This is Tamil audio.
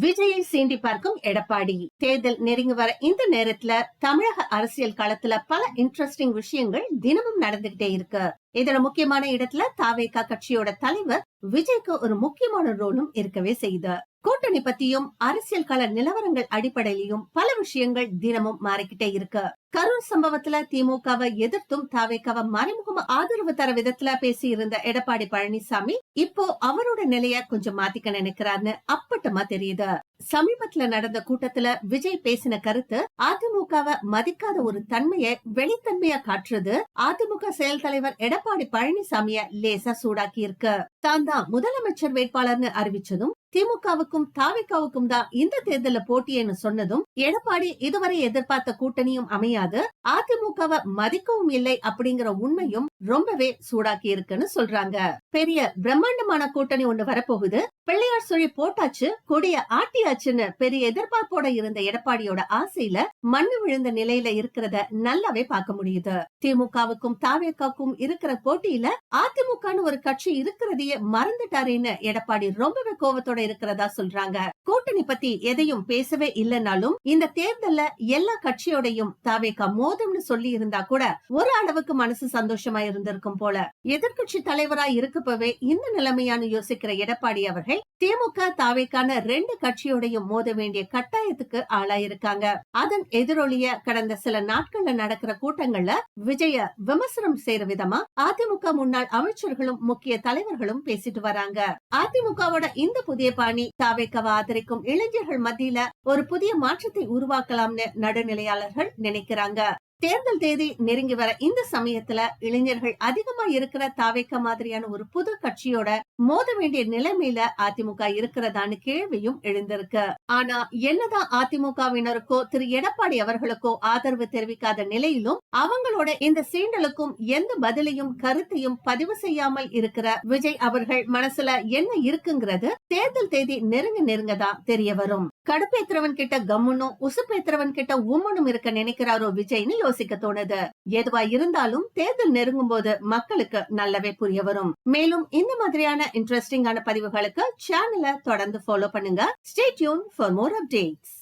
விஜயை சீண்டி பார்க்கும் எடப்பாடி. தேர்தல் நெருங்கி வர இந்த நேரத்துல தமிழக அரசியல் களத்துல பல இன்ட்ரெஸ்டிங் விஷயங்கள் தினமும் நடந்துகிட்டே இருக்கு. இதுல முக்கியமான இடத்துல தாவேகா கட்சியோட தலைவர் விஜய்க்கு ஒரு முக்கியமான ரோலும் இருக்கவே செய்யுது கூட்டணி பத்தியும் அரசியல் கள நிலவரங்கள் அடிப்படையிலும் பல விஷயங்கள் தினமும் மாறிக்கிட்டே இருக்கு. கரூர் சம்பவத்துல திமுகவை எதிர்த்தும் தாவேக்காவை மறைமுகமா ஆதரவு தர விதத்துல பேசி இருந்த எடப்பாடி பழனிசாமி இப்போ அவரோட நிலைய கொஞ்சம் மாத்திக்க நினைக்கிறாருன்னு அப்பட்டமா தெரியுது. சமீபத்துல நடந்த கூட்டத்துல விஜய் பேசின கருத்து அதிமுகவை மதிக்காத ஒரு தன்மையை வெளித்தன்மையா காட்டுறது அதிமுக செயல் தலைவர் எடப்பாடி பழனிசாமிய லேசா சூடாக்கி இருக்கு தான் தான் முதலமைச்சர் வேட்பாளர்னு அறிவிச்சதும் திமுகவுக்கும் தாவிகாவுக்கும் தான் இந்த தேர்தல போட்டின்னு சொன்னதும் எடப்பாடி இதுவரை எதிர்பார்த்த கூட்டணியும் அமையாது. கிடையாது அதிமுகவை மதிக்கவும் இல்லை அப்படிங்கிற உண்மையும் ரொம்பவே சூடாக்கி இருக்குன்னு சொல்றாங்க. பெரிய பிரம்மாண்டமான கூட்டணி ஒண்ணு வரப்போகுது. பிள்ளையார் சொல்லி போட்டாச்சு கொடிய ஆட்டியாச்சுன்னு பெரிய எதிர்பார்ப்போட இருந்த எடப்பாடியோட ஆசையில மண்ணு விழுந்த நிலையில இருக்கிறத நல்லாவே பார்க்க முடியுது. திமுகவுக்கும் தாவேக்காவுக்கும் இருக்கிற போட்டியில அதிமுகன்னு ஒரு கட்சி இருக்கிறதையே மறந்துட்டாருன்னு எடப்பாடி ரொம்பவே கோபத்தோட இருக்கிறதா சொல்றாங்க. கூட்டணி பத்தி எதையும் பேசவே இல்லைனாலும் இந்த தேர்தல்ல எல்லா கட்சியோடையும் தாவே தாவேக்கா மோதும்னு சொல்லி இருந்தா கூட ஒரு அளவுக்கு மனசு சந்தோஷமா இருந்திருக்கும் போல. எதிர்கட்சி தலைவரா இருக்கப்பவே இந்த நிலைமையான யோசிக்கிற எடப்பாடி அவர்கள் திமுக தாவேக்கான ரெண்டு கட்சியோடையும் மோத வேண்டிய கட்டாயத்துக்கு ஆளாயிருக்காங்க. அதன் எதிரொலிய கடந்த சில நாட்கள்ல நடக்கிற கூட்டங்கள்ல விஜய விமர்சனம் செய்யற விதமா அதிமுக முன்னாள் அமைச்சர்களும் முக்கிய தலைவர்களும் பேசிட்டு வராங்க. அதிமுகவோட இந்த புதிய பாணி தாவேக்காவை ஆதரிக்கும் இளைஞர்கள் மத்தியில ஒரு புதிய மாற்றத்தை உருவாக்கலாம்னு நடுநிலையாளர்கள் நினைக்கிறாங்க. வைக்கிறாங்க தேர்தல் தேதி நெருங்கி வர இந்த சமயத்துல இளைஞர்கள் அதிகமா இருக்கிற தாவேக்க மாதிரியான ஒரு புது கட்சியோட மோத வேண்டிய நிலைமையில அதிமுக இருக்கிறதான்னு கேள்வியும் எழுந்திருக்கு. ஆனா என்னதான் அதிமுகவினருக்கோ திரு. எடப்பாடி அவர்களுக்கோ ஆதரவு தெரிவிக்காத நிலையிலும் அவங்களோட இந்த சீண்டலுக்கும் எந்த பதிலையும் கருத்தையும் பதிவு செய்யாமல் இருக்கிற விஜய் அவர்கள் மனசுல என்ன இருக்குங்கிறது தேர்தல் தேதி நெருங்க நெருங்கதான் தெரிய வரும். கடுப்பேத்திரவன் கிட்ட கம்முனும் உசுப்பேத்திரவன் கிட்ட உம்மனும் இருக்க நினைக்கிறாரோ விஜய்னு யோசிக்க தோணுது. எதுவா இருந்தாலும் தேர்தல் நெருங்கும் போது மக்களுக்கு நல்லாவே புரிய வரும். மேலும் இந்த மாதிரியான இன்ட்ரெஸ்டிங்கான பதிவுகளுக்கு சேனலை தொடர்ந்து ஃபாலோ பண்ணுங்க. Stay tuned for more updates